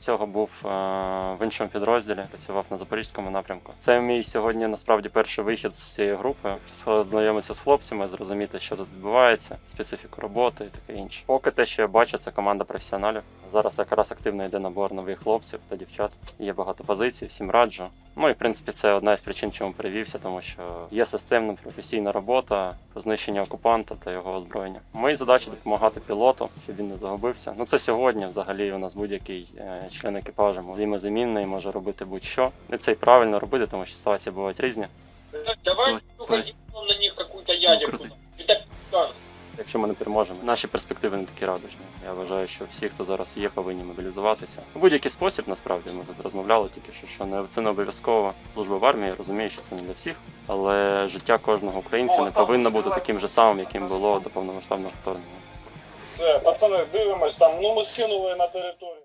цього був е, в іншому підрозділі, працював на запорізькому напрямку. Це мій сьогодні насправді перший вихід з цієї групи. Знайомитися з хлопцями, зрозуміти, що тут відбувається, специфіку роботи і таке інше. Поки те, що я бачу, це команда професіоналів. Зараз якраз активно йде набор нових хлопців та дівчат. Є багато позицій, всім раджу. Ну і в принципі це одна із причин, чому перевівся, тому що є системна професійна робота по знищенню окупанта та його озброєння. Мої задачі допомагати пілоту, щоб він не загубився. Ну це сьогодні взагалі у нас будь-який е, член екіпажу взаємозамінний може робити будь-що. І це і правильно робити, тому що ситуації бувають різні. Давай Ось, на них какую-то ядерку. Якщо ми не переможемо, наші перспективи не такі радужні. Я вважаю, що всі, хто зараз є, повинні мобілізуватися. У будь-який спосіб, насправді, ми тут розмовляли тільки що, що не це не обов'язково служба в армії. Розумію, що це не для всіх, але життя кожного українця не повинно бути таким же самим, яким було до повномасштабного вторгнення. Все, пацани, дивимось там. Ну ми скинули на територію.